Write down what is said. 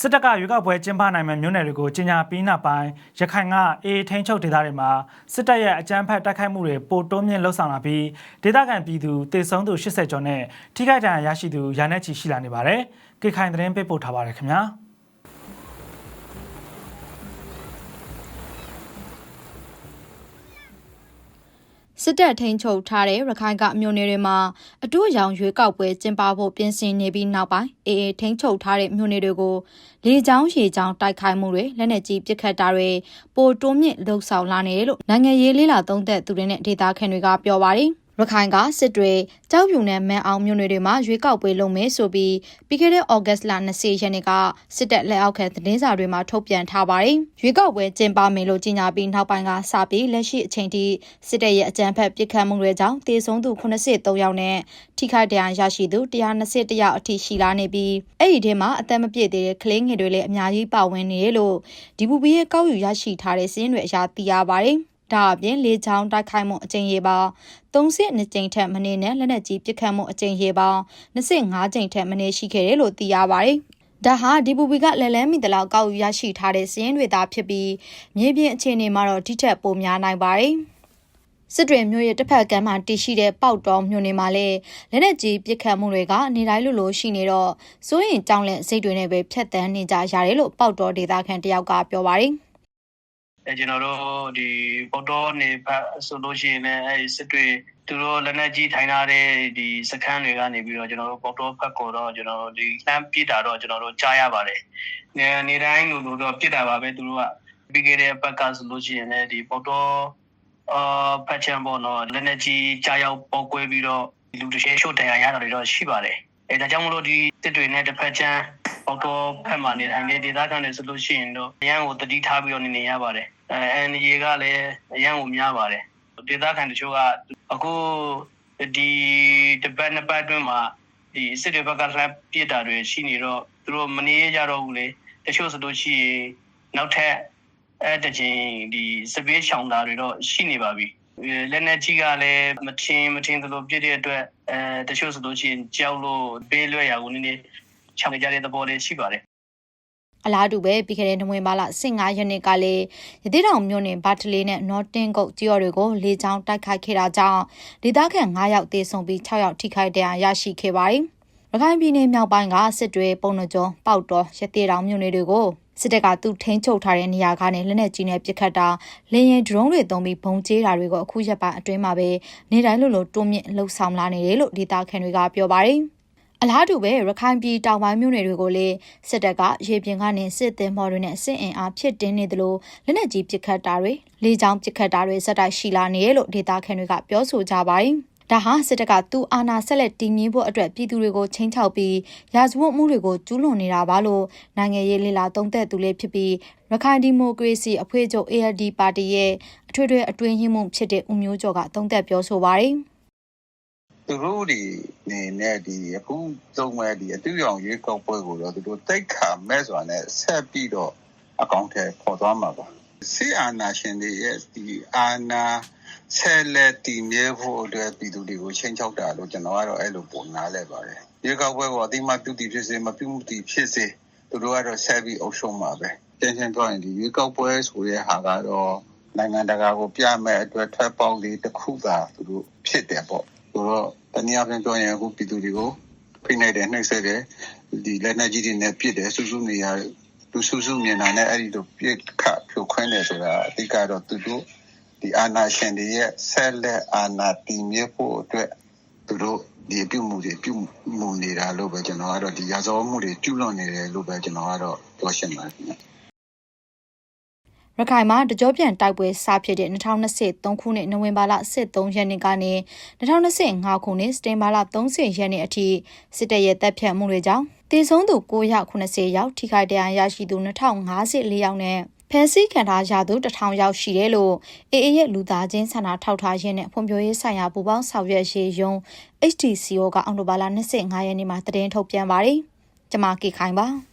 စစ်တပ်ကရွေးကောက်ပွဲကျင်းပနိုင်မယ့်မြို့နယ်တွေကိုကြီးညာပြီးနောက်ပိုင်းရခိုင်ကအေးထိန်းချုပ်ဒေသတွေမှာစစ်တပ်ရဲ့အကြမ်းဖက်တိုက်ခိုက်မှုတွေပိုတိုးမြင့်လှုပ်ဆောင်လာပြီးဒေသခံပြည်သူတေဆုံးသူ80ကျော်နဲ့ထိခိုက်ဒဏ်ရာရရှိသူရာနဲ့ချီရှိလာနေပါတယ်။ကေခိုင်သတင်းပေးပို့ထားပါတယ်ခင်ဗျာ။ စစ်တပ်ထိန်ချုပ်ထားတဲ့ရခိုင်ကမြို့နယ်တွေမှာအတူအယောင်ရွေးကောက်ပွဲကျင်းပဖို့ပြင်ဆင်နေပြီးနောက်ပိုင်းအေအေထိန်ချုပ်ထားတဲ့မြို့နယ်တွေကိုလေကြောင်းရေကြောင်းတိုက်ခိုက်မှုတွေလက်နက်ကြီးပစ်ခတ်တာတွေပိုတိုးမြင့်လှုပ်ဆောင်လာနေတယ်လို့နိုင်ငံရေးလေးလာသုံးသက်သူတွေနဲ့ဒေသခံတွေကပြောပါတယ် ရခိုင်ကစစ်တွေကြောက်ဖြူနဲ့မန်အောင်မြို့နယ်တွေမှာရွေးကောက်ပွဲလုပ်မယ်ဆိုပြီးပြီးခဲ့တဲ့ဩဂတ်စ်လ20ရက်နေ့ကစစ်တပ်လက်အောက်ခံသတင်းစာတွေမှာထုတ်ပြန်ထားပါတယ်။ရွေးကောက်ပွဲကျင်းပမယ်လို့ကြေညာပြီးနောက်ပိုင်းကစပြီးလက်ရှိအချိန်ထိစစ်တပ်ရဲ့အကြမ်းဖက်ပစ်ခတ်မှုတွေကြောင့်တေဆုံးသူ83ယောက်နဲ့ထိခိုက်ဒဏ်ရာရရှိသူ121ယောက်အထိရှိလာနေပြီးအဲ့ဒီထဲမှာအသက်မပြည့်သေးတဲ့ကလေးငယ်တွေလည်းအများကြီးပါဝင်နေတယ်လို့ဒီဘူဘီရဲ့ကောက်ယူရရှိထားတဲ့စည်းရင်းတွေအရာသိရပါတယ်။ ဒါအပြင်လေချောင်းတိုက်ခိုက်မှုအကြိမ်ရေပေါင်း32ကြိမ်ထက်မနည်းနဲ့လက်နက်ကြီးပစ်ခတ်မှုအကြိမ်ရေပေါင်း25ကြိမ်ထက်မနည်းရှိခဲ့တယ်လို့သိရပါတယ်။ဒါဟာဒီပူပီကလက်လန်းမီတလောက်ကောက်ယူရရှိထားတဲ့စည်ရင်းတွေသာဖြစ်ပြီးမြေပြင်အခြေအနေမှာတော့ဒီထက်ပိုများနိုင်ပါတယ်။စစ်တွေမျိုးရဲ့တစ်ဖက်ကမ်းမှာတည်ရှိတဲ့ပေါက်တော်မြို့နယ်မှာလည်းလက်နက်ကြီးပစ်ခတ်မှုတွေကနေတိုင်းလိုလိုရှိနေတော့စိုးရင်ကြောင်းလက်စိတ်တွေနဲ့ပဲဖျက်ဆီးနေကြရတယ်လို့ပေါက်တော်ဒေသခံတယောက်ကပြောပါတယ်။ အဲကျွန်တော်တို့ဒီပေါ်တော်နေဖက်ဆိုလို့ရှိရင်လည်းအဲစစ်တွေသူတို့လက်နက်ကြီးထိုင်ထားတဲ့ဒီစခန်းတွေကနေပြီးတော့ကျွန်တော်တို့ပေါ်တော်ဖက်ကိုတော့ကျွန်တော်တို့ဒီလှမ်းပစ်တာတော့ကျွန်တော်တို့ကြားရပါတယ်။နေနေတိုင်းလိုလိုတော့ပစ်တာပါပဲသူတို့ကပြီးခဲ့တဲ့ဘက်ကဆိုလို့ရှိရင်လည်းဒီပေါ်တော်အာဖက်ချန်ပေါ်တော့လက်နက်ကြီးကြားရောက်ပေါက်ကွဲပြီးတော့လူတစ်ရှဲရှို့တရားရတာတွေတော့ရှိပါတယ်။အဲဒါကြောင့်မလို့ဒီစစ်တွေနဲ့တစ်ဖက်ချမ်း ပေါတော့ဖက်မှာနေထိုင်တဲ့ဒေသခံတွေဆိုလို့ရှိရင်တော့အရန်ကိုတတိထားပြီးတော့နေနေရပါတယ်။အဲအန်ဒီကလည်းအရန်ကိုများပါတယ်။ဒေသခံတချို့ကအခုဒီတပတ်နှစ်ပတ်အတွင်းမှာဒီစစ်တွေဘက်ကလှမ်းပြစ်တာတွေရှိနေတော့သူတို့မနေကြတော့ဘူးလေ။တချို့ဆိုလို့ရှိရင်နောက်ထပ်အဲတချင်းဒီစပေးချောင်းသားတွေတော့ရှိနေပါပြီ။လက်နဲ့ကြီးကလည်းမထင်မထင်သလိုပြည့်တဲ့အတွက်အဲတချို့ဆိုလို့ရှိရင်ကြောက်လို့ပေးလွှဲရဘူးနည်းနည်း ချောင်ကြတဲ့သဘောလေးရှိပါတယ်အလားတူပဲပြီးခဲ့တဲ့နိုဝင်ဘာလ15ရက်နေ့ကလည်းရသေးတောင်မြို့နယ်ဘာတလေးနဲ့နော်တင်ကုတ်ကြော်တွေကိုလေကြောင်းတိုက်ခိုက်ခဲ့တာကြောင့်ဒေသခံ9ယောက်သေဆုံးပြီး6ယောက်ထိခိုက်ဒဏ်ရာရရှိခဲ့ပါတယ်။ရခိုင်ပြည်နယ်မြောက်ပိုင်းကစစ်တွေပုံနှကျုံပေါက်တော်ရသေးတောင်မြို့နယ်တွေကိုစစ်တပ်ကသူထိန်းချုပ်ထားတဲ့နေရာကနေလက်နက်ကြီးနဲ့ပစ်ခတ်တာလေရင်ဒရုန်းတွေသုံးပြီးဘုံကျဲတာတွေကိုအခုရက်ပိုင်းအတွင်းမှာပဲနေတိုင်းလိုလိုတွန်းမြင့်လှုပ်ဆောင်လာနေတယ်လို့ဒေသခံတွေကပြောပါတယ်။ အလားတူပဲရခိုင်ပြည်တောင်ပိုင်းမြို့နယ်တွေကိုလည်းစစ်တပ်ကရေပြင်ကနေစစ်သည်မော်တွေနဲ့စစ်အင်အားဖြစ်တင်းနေသလိုလက်နက်ကြီးပစ်ခတ်တာတွေလေကြောင်းပစ်ခတ်တာတွေစက်တိုက်ရှိလာနေတယ်လို့ဒေသခံတွေကပြောဆိုကြပါတယ်။ဒါဟာစစ်တပ်ကသူအာဏာဆက်လက်တည်မြဲဖို့အတွက်ပြည်သူတွေကိုချင်းချောက်ပြီးရာဇဝတ်မှုတွေကိုကျူးလွန်နေတာပါလို့နိုင်ငံရေးလေလာသုံးသက်သူလေးဖြစ်ပြီးရခိုင်ဒီမိုကရေစီအဖွဲ့ချုပ် ALD ပါတီရဲ့အထွေထွေအတွင်းရေးမှူးဖြစ်တဲ့ဦးမျိုးကျော်ကသုံးသက်ပြောဆိုပါတယ်။ သူတို့ဒီနေနဲ့ဒီအခုသုံးမဲ့ဒီအတူရောင်ရွေးကောက်ပွဲကိုတော့သူတို့တိတ်ခါမဲ့စွာနဲ့ဆက်ပြီးတော့အကောင့်ထဲပေါ်သွားမှာပါဆီအာနာရှင်တွေရဲ့ဒီအာနာဆယ်လက်တည်မြဲဖို့အတွက်ပြည်သူတွေကိုချင်းချောက်တာလို့ကျွန်တော်ကတော့အဲ့လိုပုံနာလဲပါတယ်ရွေးကောက်ပွဲကိုအတိမပြုတည်ဖြစ်စေမပြုတည်ဖြစ်စေသူတို့ကတော့ဆက်ပြီးအုပ်ရှုံးမှာပဲတင်ရှင်ပြောရင်ဒီရွေးကောက်ပွဲဆိုတဲ့ဟာကတော့နိုင်ငံတကာကိုပြမဲ့အတွက်ထွက်ပေါက်လေးတစ်ခုသာသူတို့ဖြစ်တယ်ပေါ့ ဆိုတော့တနည်းအားဖြင့်ပြောရင်အခုပြည်သူတွေကိုဖိနှိပ်တယ်နှိပ်စက်တယ်ဒီလက်နက်ကြီးတွေနဲ့ပစ်တယ်စုစုနေရလူစုစုမြင်တာနဲ့အဲ့ဒီလိုပြစ်ခတ်ဖြိုခွင်းတယ်ဆိုတာအဓိကတော့သူတို့ဒီအာနာရှင်တွေရဲ့ဆက်လက်အာနာတည်မြဲဖို့အတွက်သူတို့ဒီပြုမှုတွေပြုမှုနေတာလို့ပဲကျွန်တော်ကတော့ဒီရာဇဝမှုတွေကျူးလွန်နေတယ်လို့ပဲကျွန်တော်ကတော့ပြောရှင်းပါတယ် ရခိုင်မှာတကြောပြန်တိုက်ပွဲစဖြစ်တဲ့2023ခုနှစ်နိုဝင်ဘာလ23ရက်နေ့ကနေ2025ခုနှစ်စက်တင်ဘာလ30ရက်နေ့အထိစစ်တပ်ရဲ့တပ်ဖြတ်မှုတွေကြောင့်တည်ဆုံးသူ990ယောက်ထိခိုက်ဒဏ်ရာရရှိသူ2054ယောက်နဲ့ဖန်ဆီးခံထားရသူ1000ယောက်ရှိတယ်လို့အေအေရဲ့လူသားချင်းစာနာထောက်ထားရေးနဲ့ဖွံ့ဖြိုးရေးဆိုင်ရာပူးပေါင်းဆောင်ရွက်ရေးယုံ HTCO ကအောက်တိုဘာလ25ရက်နေ့မှာသတင်းထုတ်ပြန်ပါတယ်။ကျွန်မကေခိုင်ပါ။